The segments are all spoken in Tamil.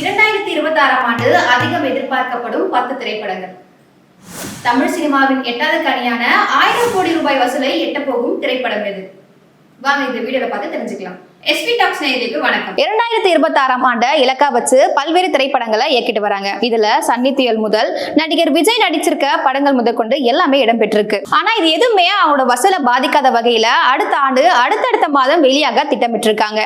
இரண்டாயிரத்தி இருபத்தி ஆறாம் ஆண்டு அதிகம் எதிர்பார்க்கப்படும் பத்து திரைப்படங்கள். தமிழ் சினிமாவின் எட்டாவது கனியான ஆயிரம் கோடி ரூபாய் வசூலை எட்டப்போகும் திரைப்படம் எது? வாங்க இந்த வீடியோல பார்த்து தெரிஞ்சுக்கலாம். எஸ்பி டாக்ஸ் நேயர்களுக்கு இரண்டாயிரத்தி இருபத்தி ஆறாம் ஆண்டு இலக்கா வச்சு பல்வேறு திரைப்படங்களை இயக்கிட்டு வராங்க. இதுல சன்னி தியல் முதல் நடிகர் விஜய் நடிச்சிருக்க படங்கள் முதற்கொண்டு எல்லாமே இடம்பெற்றிருக்கு. ஆனா இது எதுவுமே அவங்களோட வசூலை பாதிக்காத வகையில அடுத்த ஆண்டு அடுத்தடுத்த மாதம் வெளியாக திட்டமிட்டிருக்காங்க.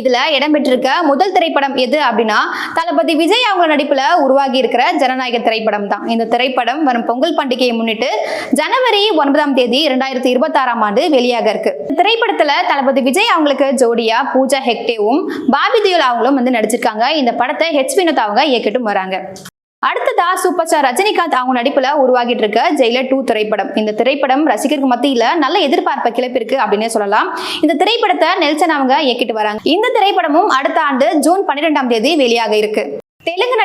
இதுல இடம்பெற்றிருக்க முதல் திரைப்படம் எது அப்படின்னா தளபதி விஜய் அவங்க நடிப்புல உருவாகி இருக்கிற ஜனநாயக திரைப்படம் தான். இந்த திரைப்படம் வரும் பொங்கல் பண்டிகையை முன்னிட்டு ஜனவரி ஒன்பதாம் தேதி இரண்டாயிரத்தி இருபத்தி ஆறாம் ஆண்டு வெளியாக இருக்கு. இந்த திரைப்படத்துல தளபதி விஜய் அவங்களுக்கு ஜோடியா பூஜா ஹெக்டேவும் பாபி தியோல் அவங்களும் வந்து நடிச்சிருக்காங்க. இந்த படத்தை ஹெச் வினோத் அவங்க இயக்கிட்டும் வராங்க. அடுத்ததா சூப்பர் ஸ்டார் ரஜினிகாந்த் அவங்க நடிப்புல உருவாகிட்டு இருக்க ஜெயிலர் டூ திரைப்படம். இந்த திரைப்படம் ரசிகருக்கு மத்தியில நல்ல எதிர்பார்ப்பை கிளப்பிருக்கு அப்படின்னே சொல்லலாம். இந்த திரைப்படத்தை நெல்சன் அவங்க இயக்கிட்டு வராங்க. இந்த திரைப்படமும் அடுத்த ஆண்டு ஜூன் பன்னிரெண்டாம் தேதி வெளியாக இருக்கு.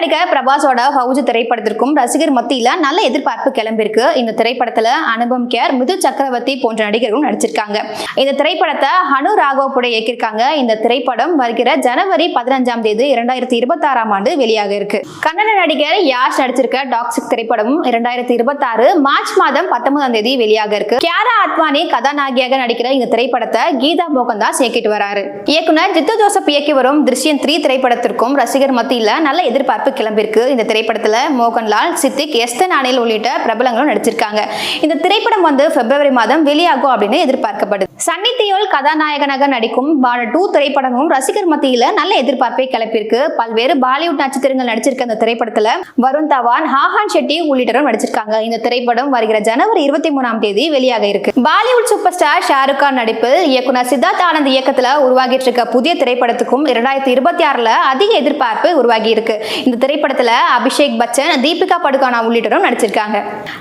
நடிக்க பிரபாஸோட ஹவுஜ் திரைப்படத்திற்கும் ரசிகர் மத்தியில நல்ல எதிர்பார்ப்பு கிளம்பிருக்கு இந்த திரைப்படத்துல அனுபம் கேர் மிது சக்கரவர்த்தி போன்ற நடிகர்களும் நடிச்சிருக்காங்க. இந்த திரைப்படத்தை ஹனு ராகவ் கூட இயக்கியிருக்காங்க. இந்த திரைப்படம் வருகிற ஜனவரி பதினஞ்சாம் தேதி இரண்டாயிரத்தி இருபத்தி ஆறாம் ஆண்டு வெளியாக இருக்கு. கன்னட நடிகர் யாஷ் நடிச்சிருக்க டாக்ஸிக் திரைப்படமும் இரண்டாயிரத்தி இருபத்தி ஆறு மார்ச் மாதம் பத்தொன்பதாம் தேதி வெளியாக இருக்கு. கியாரா அத்வானி கதாநாயகியாக நடிக்கிற இந்த திரைப்படத்தை கீதா மோகன்தாஸ் இயக்கிட்டு வராரு. இயக்குனர் ஜித்து ஜோசப் இயக்கி வரும் திருஷ்யன் த்ரீ திரைப்படத்திற்கும் ரசிகர் மத்தியில நல்ல எதிர்பார்ப்பு கிளம்பியிருக்கு. இந்த திரைப்படத்துல மோகன்லால் சித்திக் எஸ்தன் அனில் உள்ளிட்ட பிரபலங்களும் நடிச்சிருக்காங்க. இந்த திரைப்படம் வந்து பிப்ரவரி மாதம் வெளியாகும் அப்படின்னு எதிர்பார்க்கப்படுது. சன்னி தியோல் கதாநாயகனாக நடிக்கும் பால டூ திரைப்படமும் ரசிகர் மத்தியில் நல்ல எதிர்பார்ப்பை கிளப்பியிருக்கு. பல்வேறு பாலிவுட் நட்சத்திரங்கள் நடிச்சிருக்க இந்த திரைப்படத்துல வருண் தவான் ஹாஹான் ஷெட்டி உள்ளிட்டரும் நடிச்சிருக்காங்க. இந்த திரைப்படம் வருகிற ஜனவரி இருபத்தி மூணாம் தேதி வெளியாக இருக்கு. பாலிவுட் சூப்பர் ஸ்டார் ஷாருக் கான் நடிப்பில் இயக்குனர் சித்தார்த் ஆனந்த் இயக்கத்தில் உருவாகிட்டு இருக்க புதிய திரைப்படத்துக்கும் இரண்டாயிரத்தி இருபத்தி ஆறுல அதிக எதிர்பார்ப்பு உருவாகி இருக்கு. இந்த இத்திரைப்படத்தில் அபிஷேக் பச்சன் தீபிகா படுகானா உள்ளிட்டரும் நடிச்சிருக்காங்க.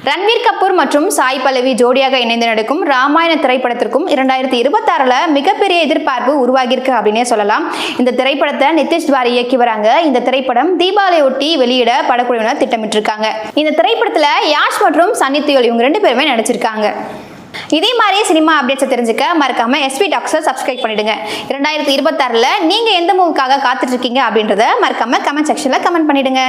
ரன்வீர் கபூர் மற்றும் சாய் பல்லவி ஜோடியாக இணைந்து நடிக்கும் ராமாயண திரைப்படத்திற்கும் இரண்டாயிரத்தி இருபத்தாறில் மிகப்பெரிய எதிர்பார்ப்பு உருவாகியிருக்கு அப்படின்னே சொல்லலாம். இந்த திரைப்படத்தை நிதிஷ் துவாரி இயக்கி வராங்க. இந்த திரைப்படம் தீபாவளியை ஒட்டி வெளியிட படக்குழுவினர் திட்டமிட்டிருக்காங்க. இந்த திரைப்படத்தில் யாஷ் மற்றும் சன்னி தியோல் இவங்க ரெண்டு பேருமே நடிச்சிருக்காங்க. இதே மாதிரி சினிமா அப்டேட்ஸை தெரிஞ்சுக்க மறக்காம எஸ்பி டாக்ஸை சப்ஸ்கிரைப் பண்ணிடுங்க. இரண்டாயிரத்தி இருபத்தாறில் நீங்கள் எந்த மூவிக்காக காத்துட்டு இருக்கீங்க அப்படின்றத மறக்காம கமெண்ட் செக்ஷனில் கமெண்ட் பண்ணிடுங்க.